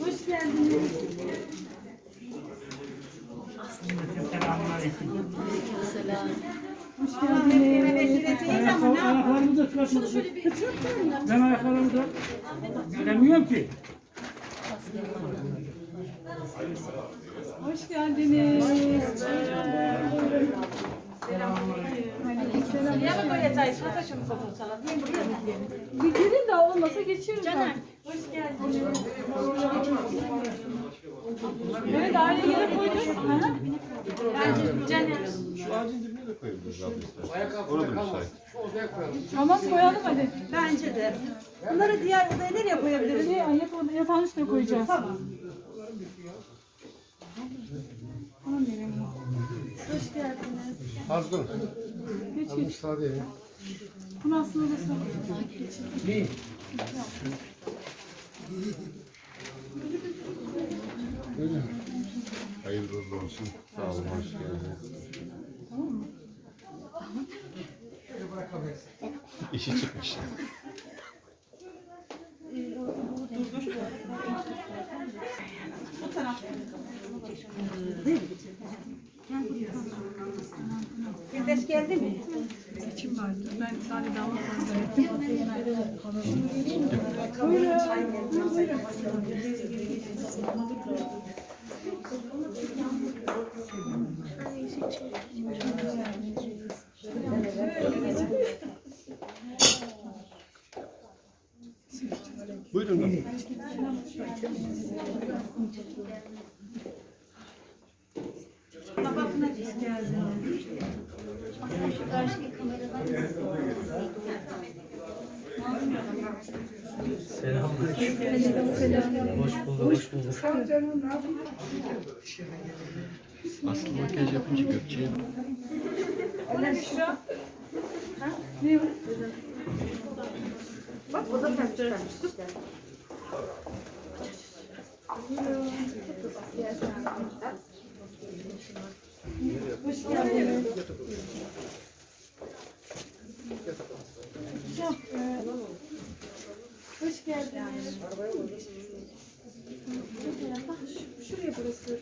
Hoş geldiniz. Ayaklarımı da çıkartmadım. Ben ayaklarımı da göremiyorum ki. Hoş geldiniz. Yarın böyle çay fotoğrafı Bir girin de olmasa geçiyoruz. Caner. Hoş geldin. Evet aile yere koyduk. Caner. Şu ağacın dibine de koyabiliriz abi istersen. Orada müsait. Tamam koyalım hadi. Bence de. Bunları diğer odaya nereye koyabiliriz? Şey, yatağın, yatağın üstüne koyacağız. Tamam. Hoş geldiniz. Az Az geç. müsaade edin. Bunu aslında da sen. Hayırlı uğurlu olsun. Sağ olun. Hoş geldiniz. İşi çıkmış. Firdevs geldi mi? İçim vardı. Ben sadece damat manzara Buyurun. Babasına hoş geldin. Aslı makyaj yapınca Gökçe'ye Bak o da kaptırmış. Hoş geldiniz. Şuraya burası.